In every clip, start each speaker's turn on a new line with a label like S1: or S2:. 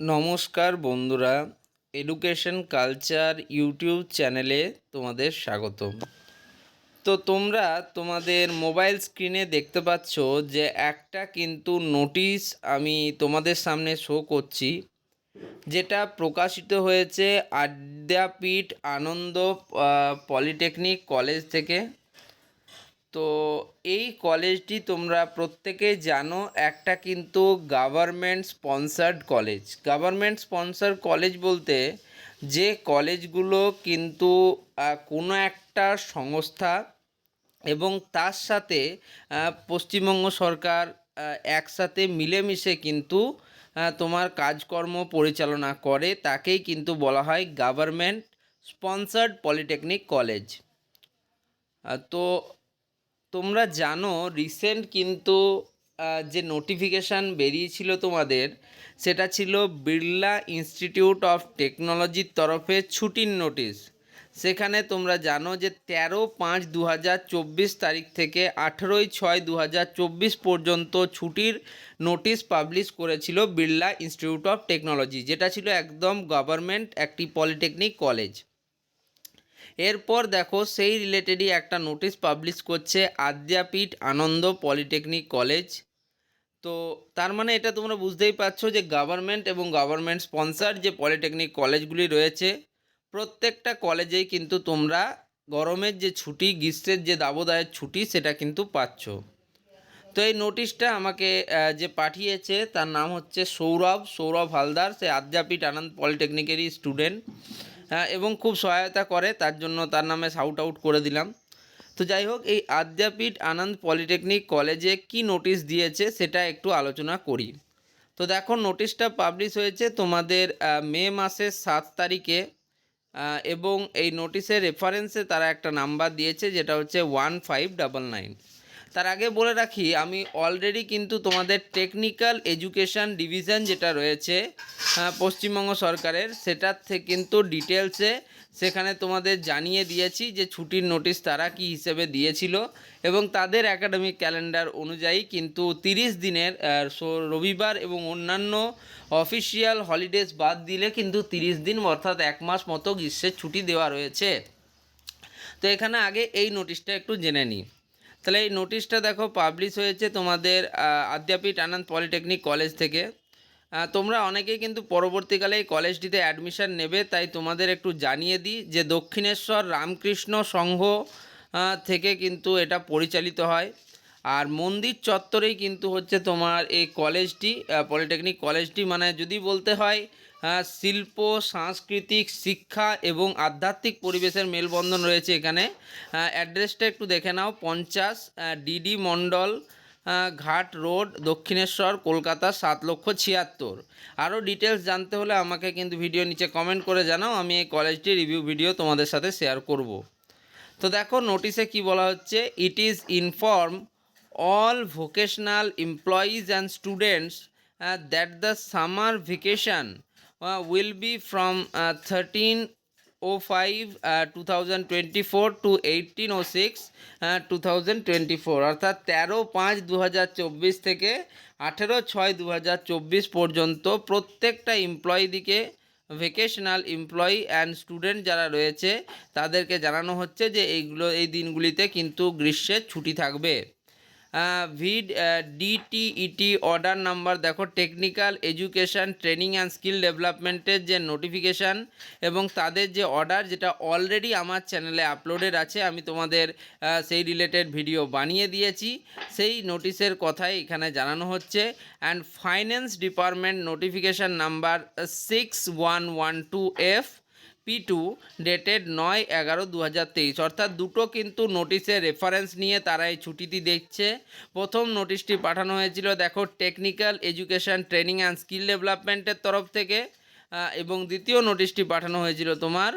S1: নমস্কার বন্ধুরা education culture YouTube চ্যানেলে তোমাদের স্বাগতম। তো তোমরা তোমাদের মোবাইল স্ক্রিনে দেখতে পাচ্ছ যে একটা কিন্তু নোটিশ আমি তোমাদের সামনে শো করছি, যেটা প্রকাশিত হয়েছে আদ্যাপীঠ আনন্দ পলিটেকনিক কলেজ থেকে। তো এই কলেজটি তোমরা প্রত্যেকে জানো, একটা কিন্তু government sponsored college government sponsor college বলতে যে কলেজগুলো কিন্তু কোনো একটা সংস্থা এবং তার সাথে পশ্চিমবঙ্গ সরকার একসাথে মিলেমিশে কিন্তু তোমার কাজকর্ম পরিচালনা করে। তাকেই কিন্তু বলা হয় গভর্নমেন্ট স্পন্সার্ড পলিটেকনিক কলেজ তো তোমরা জানো রিসেন্ট কিন্তু যে নোটিফিকেশান বেরিয়েছিল তোমাদের, সেটা ছিল বিড়লা ইনস্টিটিউট অফ টেকনোলজির তরফে ছুটির নোটিশ সেখানে তোমরা জানো যে তেরো পাঁচ দু তারিখ থেকে আঠেরোই ছয় দু পর্যন্ত ছুটির নোটিশ পাবলিশ করেছিল বিড়লা ইনস্টিটিউট অফ টেকনোলজি যেটা ছিল একদম গভর্নমেন্ট একটি পলিটেকনিক কলেজ এরপর দেখো সেই রিলেটেডই একটা নোটিশ পাবলিশ করছে আদ্যাপীঠ আনন্দ পলিটেকনিক কলেজ তো তার মানে এটা তোমরা বুঝতেই পারছ যে গভর্নমেন্ট এবং গভর্নমেন্ট স্পন্সার যে পলিটেকনিক কলেজগুলি রয়েছে, প্রত্যেকটা কলেজেই কিন্তু তোমরা গরমের যে ছুটি, গ্রীষ্মের যে দাবদায়ের ছুটি, সেটা কিন্তু পাচ্ছ। তো এই নোটিশটা আমাকে যে পাঠিয়েছে, তার নাম হচ্ছে সৌরভ সৌরভ হালদার। সে আদ্যাপীঠ আনন্দ পলিটেকনিকেরই স্টুডেন্ট এবং খুব সহায়তা করে, তার জন্য তার নামে শাউট আউট করে দিলাম। তো যাই হোক, এই আদ্যাপীঠ আনন্দ পলিটেকনিক কলেজে কি নোটিশ দিয়েছে সেটা একটু আলোচনা করি। তো দেখো নোটিশটা পাবলিশ হয়েছে তোমাদের মে মাসের সাত তারিখে এবং এই নোটিশের রেফারেন্সে তারা একটা নাম্বার দিয়েছে, যেটা হচ্ছে ওয়ান ফাইভ ডাবল নাইন তার আগে বলে রাখি, আমি অলরেডি কিন্তু তোমাদের টেকনিক্যাল এডুকেশন ডিভিশন যেটা রয়েছে পশ্চিমবঙ্গ সরকারের, সেটার থেকে কিন্তু ডিটেলসে সেখানে তোমাদের জানিয়ে দিয়েছি যে ছুটির নোটিশ তারা কি হিসেবে দিয়েছিল এবং তাদের একাডেমিক ক্যালেন্ডার অনুযায়ী কিন্তু তিরিশ দিনের রবিবার এবং অন্যান্য অফিসিয়াল হলিডেজ বাদ দিলে কিন্তু তিরিশ দিন অর্থাৎ এক মাস মতো গ্রীষ্মের ছুটি দেওয়া রয়েছে। তো এখানে আগে এই নোটিশটা একটু জেনে নিই। তাহলে এই নোটিশটা দেখো পাবলিশ হয়েছে তোমাদের আদ্যাপীঠ আনন্দ পলিটেকনিক কলেজ থেকে। তোমরা অনেকেই কিন্তু পরবর্তীকালে এই কলেজটিতে অ্যাডমিশন নেবে, তাই তোমাদের একটু জানিয়ে দিই যে দক্ষিণেশ্বর রামকৃষ্ণ সংঘ থেকে কিন্তু এটা পরিচালিত হয়। আর মন্দির চত্বরেই কিন্তু হচ্ছে তোমার এই কলেজটি পলিটেকনিক কলেজটি মানে যদি বলতে হয় শিল্প, সাংস্কৃতিক, শিক্ষা এবং আধ্যাত্মিক পরিবেশের মেলবন্ধন রয়েছে এখানে। অ্যাড্রেসটা একটু দেখে নাও। পঞ্চাশ ডিডি মণ্ডল ঘাট রোড, দক্ষিণেশ্বর, কলকাতা, সাত লক্ষ ছিয়াত্তর। আরও ডিটেলস জানতে হলে আমাকে কিন্তু ভিডিও নিচে কমেন্ট করে জানাও। আমি এই কলেজটির রিভিউ ভিডিও তোমাদের সাথে শেয়ার করব। তো দেখো নোটিশে কি বলা হচ্ছে? It is inform all vocational employees and students that the summer vacation two thousand twenty four to eighteen o six two thousand twenty four অর্থাৎ তেরো পাঁচ দু হাজার চব্বিশ থেকে আঠেরো ছয় দু হাজার চব্বিশ পর্যন্ত প্রত্যেকটা এমপ্লয়িদিকে ভেকেশনাল এমপ্লয়ি অ্যান্ড স্টুডেন্ট যারা রয়েছে, তাদেরকে জানানো হচ্ছে যে এইগুলো, এই দিনগুলিতে কিন্তু গ্রীষ্মের ছুটি থাকবে। ভিড ডিটিইটি অর্ডার নাম্বার দেখো technical education training and skill ডেভেলপমেন্টের যে নোটিফিকেশান এবং তাদের যে অর্ডার যেটা অলরেডি আমার চ্যানেলে আপলোডেড আছে, আমি তোমাদের সেই রিলেটেড ভিডিও বানিয়ে দিয়েছি। সেই নোটিশের কথাই এখানে জানানো হচ্ছে। And finance department notification number six one one two F P two dated নয় এগারো দু হাজার তেইশ। অর্থাৎ দুটো কিন্তু নোটিশের রেফারেন্স নিয়ে তারা এই ছুটিটি দেখছে। প্রথম নোটিশটি পাঠানো হয়েছিল, দেখো technical education training and skill ডেভেলপমেন্টের তরফ থেকে। এবং দ্বিতীয় নোটিশটি পাঠানো হয়েছিল তোমার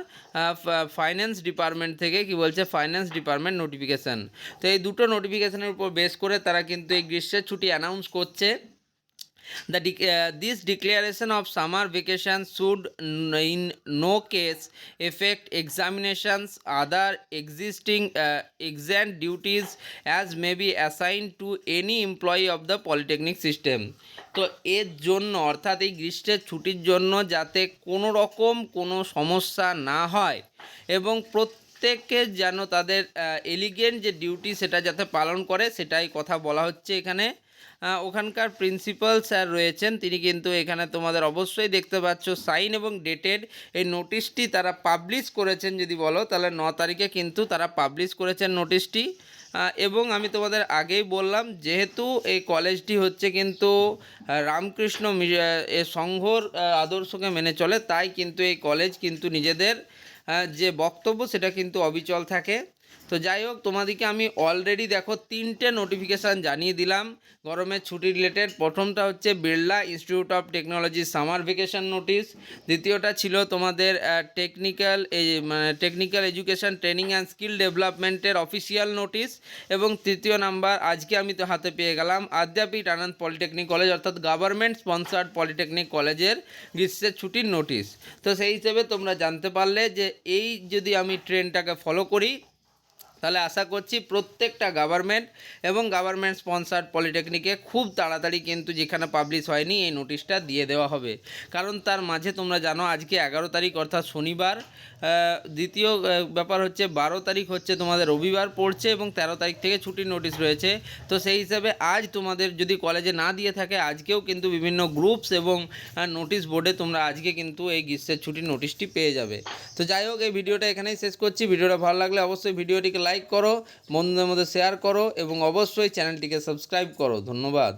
S1: ফাইন্যান্স ডিপার্টমেন্ট থেকে, কি বলছে? ফাইন্যান্স ডিপার্টমেন্ট নোটিফিকেশান তো এই দুটো নোটিফিকেশানের উপর বেস করে তারা কিন্তু এই গ্রীষ্মের ছুটি অ্যানাউন্স করছে। The dec- uh, this declaration of summer vacation should in no case affect examinations, other existing uh, exam duties as may be assigned to any employee of the polytechnic system. তো এর জন্য অর্থাৎ এই গ্রীষ্মের ছুটির জন্য যাতে কোনো রকম কোনো সমস্যা না হয় এবং প্রত্যেকে যেন তাদের এলিগেন্ট যে ডিউটি সেটা যাতে পালন করে সেটাই কথা বলা হচ্ছে এখানে ওখানকার প্রিন্সিপাল স্যার রয়েছেন। তিনি কিন্তু এখানে তোমাদের অবশ্যই দেখতে পাচ্ছ সাইন এবং ডেটেড এই নোটিশটি তারা পাবলিশ করেছেন যদি বলো, তাহলে ন তারিখে কিন্তু তারা পাবলিশ করেছেন নোটিশটি এবং আমি তোমাদের আগেই বললাম, যেহেতু এই কলেজটি হচ্ছে কিন্তু রামকৃষ্ণ এ সংঘর আদর্শকে মেনে চলে, তাই কিন্তু এই কলেজ কিন্তু নিজেদের যে বক্তব্য সেটা কিন্তু অবিচল থাকে। তো যাই হোক, তোমাদেরকে আমি অলরেডি দেখো তিনটে নোটিফিকেশান জানিয়ে দিলাম। গরমের ছুটি রিলেটেড প্রথমটা হচ্ছে Birla institute of technology summer vacation notice দ্বিতীয়টা ছিল তোমাদের টেকনিক্যাল মানে technical education training and skill ডেভেলপমেন্টের অফিসিয়াল নোটিশ এবং তৃতীয় নাম্বার, আজকে আমি তো হাতে পেয়ে গেলাম আদ্যাপীঠ আনন্দ পলিটেকনিক কলেজ অর্থাৎ গভর্নমেন্ট স্পন্সার্ড পলিটেকনিক কলেজের গ্রীষ্মের ছুটির নোটিশ তো সেই হিসেবে তোমরা জানতে পারলে যে এই যদি আমি ট্রেনটাকে ফলো করি তাহলে আশা করছি প্রত্যেকটা গভর্নমেন্ট এবং গভর্নমেন্ট স্পন্সার্ড পলিটেকনিকে খুব তাড়াতাড়ি কিন্তু যেখানে পাবলিশ হয়নি এই নোটিশটা দিয়ে দেওয়া হবে। কারণ তার মাঝে তোমরা জানো আজকে এগারো তারিখ অর্থাৎ শনিবার দ্বিতীয় ব্যাপার হচ্ছে বারো তারিখ হচ্ছে তোমাদের রবিবার পড়ছে এবং তেরো তারিখ থেকে ছুটির নোটিশ রয়েছে। তো সেই হিসাবে আজ তোমাদের যদি কলেজে না দিয়ে থাকে, আজকেও কিন্তু বিভিন্ন গ্রুপস এবং নোটিশ বোর্ডে তোমরা আজকে কিন্তু এই গ্রীষ্মের ছুটির নোটিশটি পেয়ে যাবে। তো যাই হোক, এই ভিডিওটা এখানেই শেষ করছি। ভিডিওটা ভালো লাগলে অবশ্যই ভিডিওটিকে লাইক করো, বন্ধুদের মধ্যে শেয়ার করো, এবং অবশ্যই চ্যানেলটিকে সাবস্ক্রাইব করো। ধন্যবাদ।